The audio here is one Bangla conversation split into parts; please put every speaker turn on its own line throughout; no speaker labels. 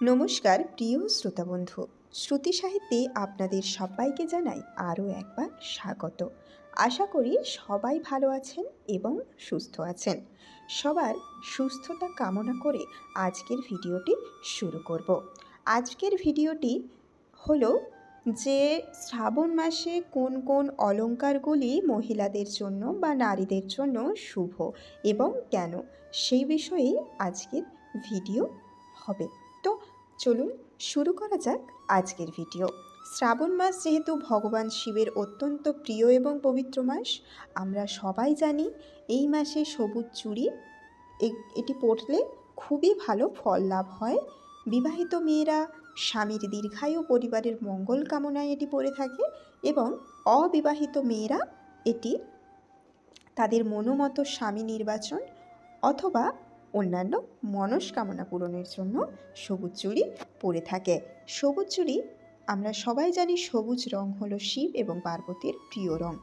নমস্কার, প্রিয় শ্রোতা বন্ধু শ্রুতি সাহিত্যে আপনাদের সবাইকে জানাই আরও একবার স্বাগত। আশা করি সবাই ভালো আছেন এবং সুস্থ আছেন। সবার সুস্থতা কামনা করে আজকের ভিডিওটি শুরু করব। আজকের ভিডিওটি হলো যে শ্রাবণ মাসে কোন কোন অলংকারগুলি মহিলাদের জন্য বা নারীদের জন্য শুভ এবং কেন সেই বিষয়ে আজকের ভিডিও হবে। তো চলুন শুরু করা যাক আজকের ভিডিও। শ্রাবণ মাস যেহেতু ভগবান শিবের অত্যন্ত প্রিয় এবং পবিত্র মাস, আমরা সবাই জানি এই মাসে সবুজ চুড়ি এটি পড়লে খুবই ভালো ফল লাভ হয়। বিবাহিত মেয়েরা, স্বামীর দীর্ঘায়ু পরিবারের মঙ্গল কামনায় এটি পড়ে থাকে এবং অবিবাহিত মেয়েরা এটি তাদের মনোমতো স্বামী নির্বাচন অথবা অন্যান্য মনস্কামনা পূরণের জন্য সবুজ চুড়ি পরে থাকে। সবুজ চুড়ি, আমরা সবাই জানি সবুজ রং হলো শিব এবং পার্বতীর প্রিয় রং।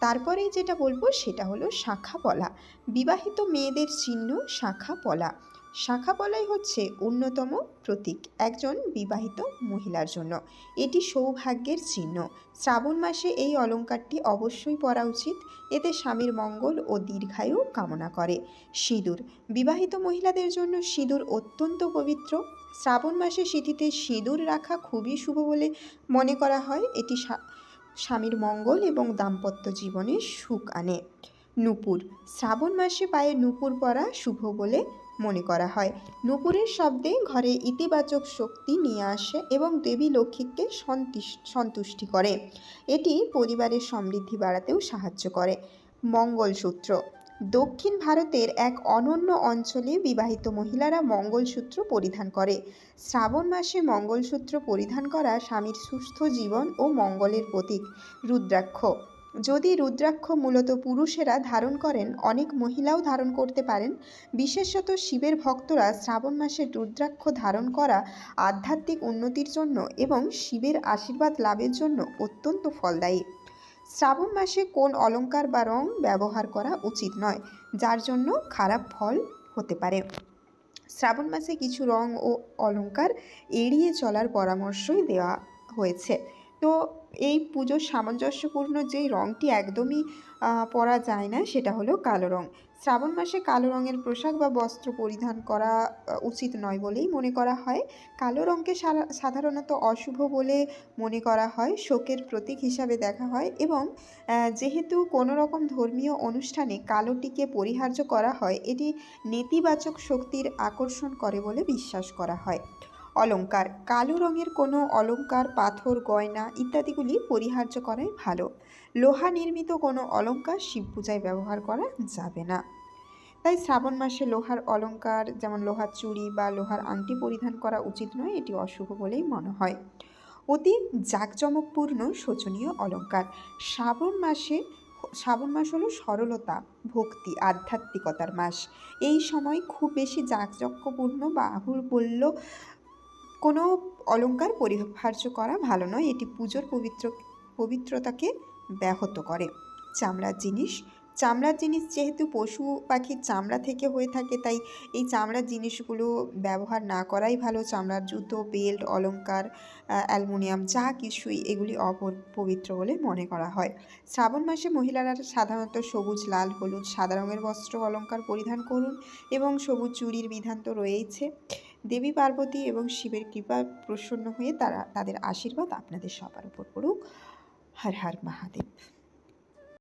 তারপরে যেটা বলব সেটা হলো শাখা পলা। বিবাহিত মেয়েদের চিহ্ন শাখা পলা। শাখা পলাই হচ্ছে অন্যতম প্রতীক, একজন বিবাহিত মহিলার জন্য। এটি সৌভাগ্যের চিহ্ন। শ্রাবণ মাসে এই অলঙ্কারটি অবশ্যই পরা উচিত। এতে স্বামীর মঙ্গল ও দীর্ঘায়ু কামনা করে। সিঁদুর। বিবাহিত মহিলাদের জন্য সিঁদুর অত্যন্ত পবিত্র। শ্রাবণ মাসে সিঁথিতে সিঁদুর রাখা খুবই শুভ বলে মনে করা হয়। এটি স্বা- স্বামীর মঙ্গল এবং দাম্পত্য জীবনে সুখ আনে। নূপুর। শ্রাবণ মাসে পায়ে নূপুর পরা শুভ বলে মনে করা হয়। নূপুরের শব্দে ঘরে ইতিবাচক শক্তি নিয়ে আসে এবং দেবী লক্ষ্মীকে সন্তুষ- সন্তুষ্টি করে। এটি পরিবারের সমৃদ্ধি বাড়াতেও সাহায্য করে। মঙ্গলসূত্র। দক্ষিণ ভারতের এক অনন্য অঞ্চলে বিবাহিত মহিলারা মঙ্গলসূত্র পরিধান করে। শ্রাবণ মাসে মঙ্গলসূত্র পরিধান করা স্বামীর সুস্থ জীবন ও মঙ্গলের প্রতীক, রুদ্রাক্ষ। যদি রুদ্রাক্ষ মূলত পুরুষেরা ধারণ করেন, অনেক মহিলাও ধারণ করতে পারেন। বিশেষত শিবের ভক্তরা শ্রাবণ মাসে রুদ্রাক্ষ ধারণ করা আধ্যাত্মিক উন্নতির জন্য এবং শিবের আশীর্বাদ লাভের জন্য অত্যন্ত ফলদায়ী। শ্রাবণ মাসে কোন অলংকার বা রং ব্যবহার করা উচিত নয়, যার জন্য খারাপ ফল হতে পারে। শ্রাবণ মাসে কিছু রং ও অলঙ্কার এড়িয়ে চলার পরামর্শই দেওয়া হয়েছে। তো এই পুজোর সামঞ্জস্যপূর্ণ যেই রঙটি একদমই পরা যায় না, সেটা হলো কালো রং। শ্রাবণ মাসে কালো রঙের পোশাক বা বস্ত্র পরিধান করা উচিত নয় বলেই মনে করা হয়। কালো রঙকে সাধারণত অশুভ বলে মনে করা হয়, শোকের প্রতীক হিসাবে দেখা হয় এবং যেহেতু কোনো রকম ধর্মীয় অনুষ্ঠানে কালোটিকে পরিহার্য করা হয়, এটি নেতিবাচক শক্তির আকর্ষণ করে বলে বিশ্বাস করা হয়। অলংকার। কালো রঙের কোনো অলংকার, পাথর, গয়না ইত্যাদিগুলি পরিহার্য করাই ভালো। লোহা নির্মিত কোনো অলংকার শিব পূজায় ব্যবহার করা যাবে না। তাই শ্রাবণ মাসে লোহার অলংকার, যেমন লোহার চুড়ি বা লোহার আংটি পরিধান করা উচিত নয়, এটি অশুভ বলেই মনে হয়। অতি জাঁকজমকপূর্ণ শোচনীয় অলংকার। শ্রাবণ মাসে শ্রাবণ মাস হলো সরলতা, ভক্তি, আধ্যাত্মিকতার মাস। এই সময় খুব বেশি জাঁকজমকপূর্ণ বা আহুর কোনো অলংকার পরিহার্য করা ভালো নয়। এটি পুজোর পবিত্র পবিত্রতাকে ব্যাহত করে। চামড়ার জিনিস চামড়ার জিনিস যেহেতু পশু পাখির চামড়া থেকে হয়ে থাকে তাই এই চামড়ার জিনিসগুলো ব্যবহার না করাই ভালো। চামড়ার জুতো বেল্ট অলংকার আহ, অ্যালুমিনিয়াম যা কিছুই এগুলি অপবিত্র বলে মনে করা হয়। শ্রাবণ মাসে মহিলারা সাধারণত সবুজ লাল হলুদ সাদা রঙের বস্ত্র অলংকার পরিধান করুন এবং সবুজ চুড়ির বিধান তো রয়েইছে। দেবী পার্বতী এবং শিবের কৃপা প্রসন্ন হয়ে তারা তাদের আশীর্বাদ আপনাদের সবার উপর পড়ুক। হর হর মহাদেব।